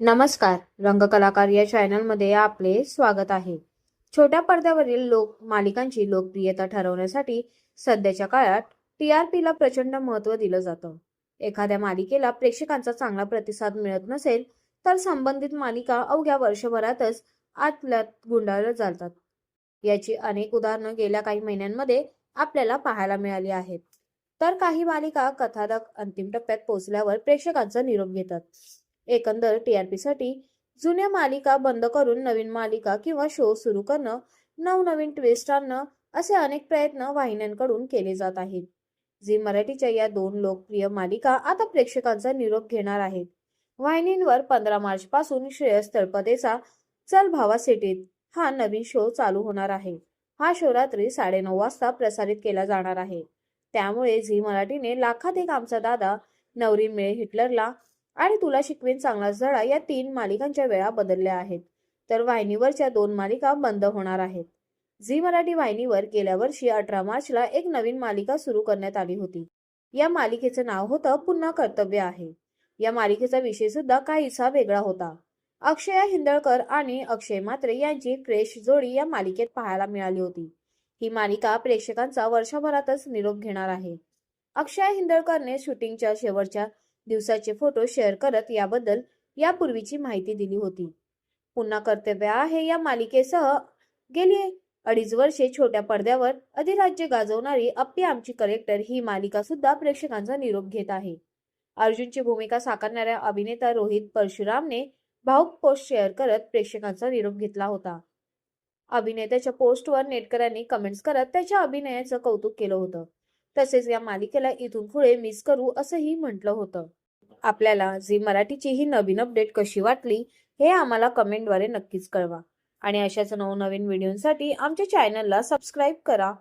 नमस्कार रंगकलाकार या चॅनलमध्ये आपले स्वागत आहे. छोट्या पडद्यावरील लोक मालिकांची लोकप्रियता ठरवण्यासाठी सध्याच्या काळात टी आर पीला प्रचंड महत्त्व दिलं जातं. एखाद्या मालिकेला प्रेक्षकांचा चांगला प्रतिसाद मिळत नसेल तर संबंधित मालिका अवघ्या वर्षभरातच आतल्यात गुंडाळल्या जातात. याची अनेक उदाहरणं गेल्या काही महिन्यांमध्ये आपल्याला पाहायला मिळाली आहेत. तर काही मालिका कथानक अंतिम टप्प्यात पोहोचल्यावर प्रेक्षकांचा निरोप घेतात. एकंदर टीआरपीसाठी जुन्या मालिका बंद करून नवीन मालिका किंवा शो सुरू करणं नवनवीन ट्विस्ट आणणं असे अनेक प्रयत्न वाहिन्यांकडून केले जात आहेत. झी मराठीच्या या दोन लोकप्रिय मालिका आता प्रेक्षकांचा निरोप घेणार आहेत. वाहिनींवर पंधरा मार्च पासून श्रेयस तळपदेचा चल भावा सिटीत हा नवीन शो चालू होणार आहे. हा शो रात्री साडेनऊ वाजता प्रसारित केला जाणार आहे. त्यामुळे झी मराठीने लाखात एक आमचा दादा नवरी मिळे हिटलरला आणि तुला शिकवेन चांगला झडा या तीन मालिकांच्या वेळा बदलल्या आहेत. तर वाहिनीवरच्या दोन मालिका बंद होणार आहेत. झी मराठी वाहिनीवर गेल्या वर्षी अठरा मार्चला एक नवीन मालिका सुरू करण्यात आली होती. या मालिकेचं नाव होतं पुन्हा कर्तव्य आहे. या मालिकेचा विषय सुद्धा काहीसा वेगळा होता. अक्षया हिंदळकर आणि अक्षय मात्रे यांची क्रेश जोडी या मालिकेत पाहायला मिळाली होती. ही मालिका प्रेक्षकांचा वर्षभरातच निरोप घेणार आहे. अक्षय हिंदळकरने शूटिंगच्या शेवटच्या दिवसाचे फोटो शेअर करत याबद्दल यापूर्वीची माहिती दिली होती. पुन्हा कर्तव्य आहे या मालिकेसह गेली अडीच वर्षे छोट्या पडद्यावर अधिराज्य गाजवणारी अप्पी आमची कलेक्टर ही मालिका सुद्धा प्रेक्षकांचा निरोप घेत आहे. अर्जुनची भूमिका साकारणाऱ्या अभिनेता रोहित परशुरामने भाऊक पोस्ट शेअर करत प्रेक्षकांचा निरोप घेतला होता. अभिनेत्याच्या पोस्टवर नेटकऱ्यांनी कमेंट्स करत त्याच्या अभिनयाचं कौतुक केलं होतं. तसेच या मालिकेला इथून पुढे मिस करू असंही म्हटलं होतं. आपल्याला झी मराठीची ही नवीन अपडेट कशी वाटली हे आम्हाला कमेंटद्वारे नक्कीच कळवा. आणि अशाच नवनवीन व्हिडिओसाठी आमच्या चॅनलला सबस्क्राईब करा.